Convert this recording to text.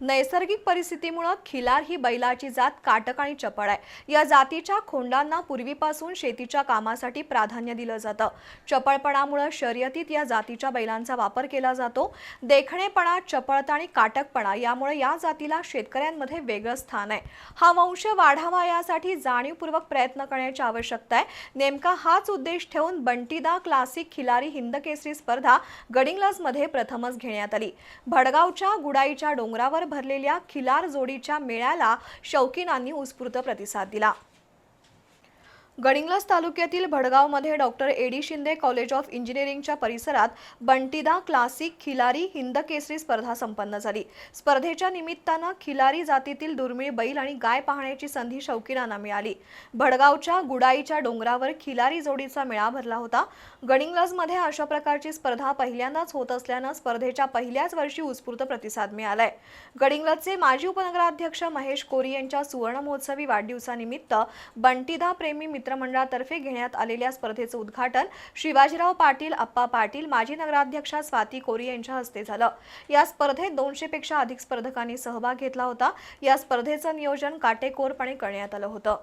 नैसर्गिक परिस्थितीमुळे खिलार ही बैलाची जात काटक आणि चपळ आहे. या जातीच्या खोंडांना पूर्वीपासून शेतीच्या कामासाठी प्राधान्य दिलं जातं. चपळपणामुळे शर्यतीत या जातीच्या बैलांचा वापर केला जातो. देखणेपणा चपळता आणि काटकपणा यामुळे या जातीला शेतकऱ्यांमध्ये वेगळं स्थान आहे. हा वंश वाढावा यासाठी जाणीवपूर्वक प्रयत्न करण्याची आवश्यकता आहे. नेमका हाच उद्देश ठेवून बंटीदा क्लासिक खिलारी हिंद केसरी स्पर्धा गडिंग्लजमध्ये प्रथमच घेण्यात आली. भडगावच्या गुडाईच्या डोंगरावर भरलेल्या खिलार जोडीच्या मेळ्याला शौकीनांनी उत्स्फूर्त प्रतिसाद दिला. गडिंग्लज तालुक्यातील भडगावमध्ये doctor AD Shinde college of इंजिनिअरिंगच्या परिसरात बंटीदा क्लासिक खिलारी हिंदकेसरी स्पर्धा संपन्न झाली. स्पर्धेच्या निमित्तानं खिलारी जातीतील दुर्मिळ बैल आणि गाय पाहण्याची संधी शौकीनांना मिळाली. भडगावच्या गुडाईच्या डोंगरावर खिलारी जोडीचा मेळा भरला होता. गडिंग्लजमध्ये अशा प्रकारची स्पर्धा पहिल्यांदाच होत असल्यानं स्पर्धेच्या पहिल्याच वर्षी उत्स्फूर्त प्रतिसाद मिळालाय. गडिंग्लजचे माजी उपनगराध्यक्ष महेश कोरी यांच्या सुवर्ण महोत्सवी वाढदिवसानिमित्त बंटीदा प्रेमी मित्रमंडळातर्फे घेण्यात आलेल्या स्पर्धेचं उद्घाटन शिवाजीराव पाटील आप्पा पाटील माजी नगराध्यक्षा स्वाती कोरी यांच्या हस्ते झालं. या स्पर्धेत दोनशे पेक्षा अधिक स्पर्धकांनी सहभाग घेतला होता. या स्पर्धेचं नियोजन काटेकोरपणे करण्यात आलं होतं.